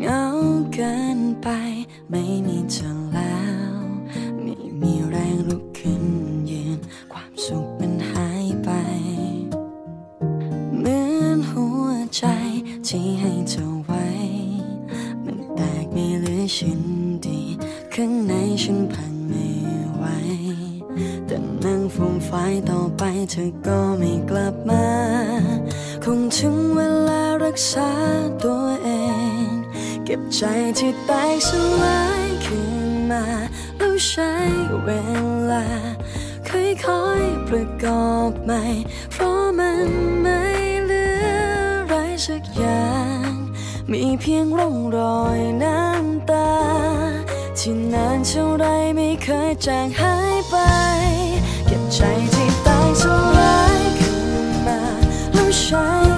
เหงาเกินไปไม่มีเธอแล้ว ไม่มีแรงลุกขึ้นยืนความสุขมันหายไป เหมือนหัวใจที่ให้เธอไว้ มันแตกไม่เหลือชิ้นดีข้างในฉันพังไม่ไหวแต่นั่งฟูมไฟต่อไปเธอก็ไม่กลับมา คงถึงเวลารักษาตัว ก็บใจที่แตกสลายขึ้นมาแล้วใช้เวลาค่อยๆประกอบใหม่ เพราะมันไม่เหลืออะไรสักอย่าง มีเพียงร่องรอยน้ำตา ที่นานเท่าไรไม่เคยจางหายไป เก็บใจที่ตายสลายขึ้นมาแล้วใช้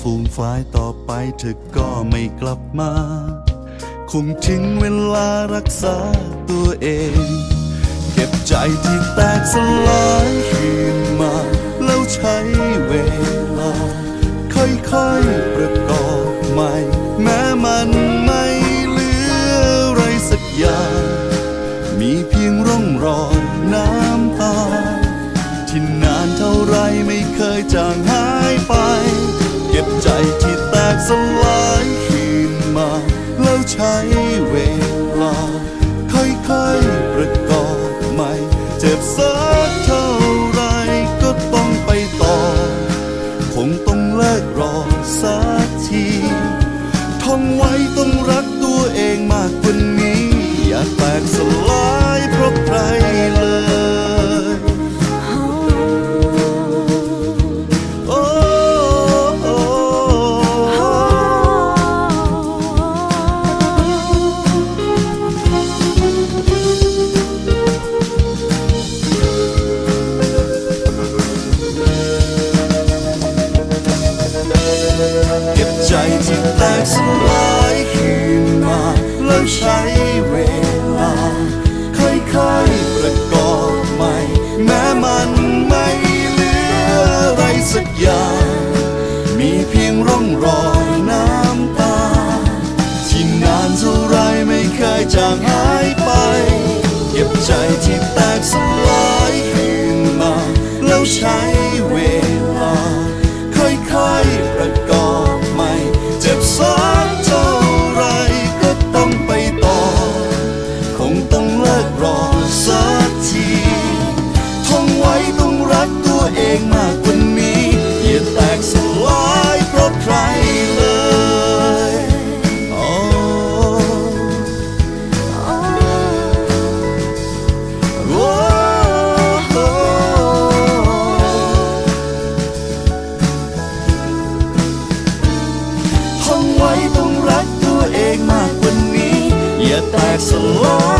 ฟูมฟายต่อไปเธอก็ไม่กลับมา คงถึงเวลารักษาตัวเอง เก็บใจที่แตกสลายคืนมา แล้วใช้เวลา ค่อยๆประกอบใหม่ แม้มันไม่เหลืออะไรสักอย่าง มีเพียงร่องรอยน้ำตา ที่นานเท่าไรไม่เคยจางหาย แล้วใช้เวลา ค่อยๆประกอบใหม่ เจ็บสักเท่าไรก็ต้องไปต่อ คงต้องเลิกรอสักทีท่องไว้ต้องรักตัวเองมากกว่านี้ อย่าแตกสลาย แตกสลายคืนมาแล้วใช้เวลาค่อยๆประกอบใหม่ แม้มันไม่เหลืออะไรสักอย่าง มีเพียงร่องรอยน้ำตา ที่นานเท่าไรไม่เคยจางหายไป เก็บใจที่แตกสลาย life's a long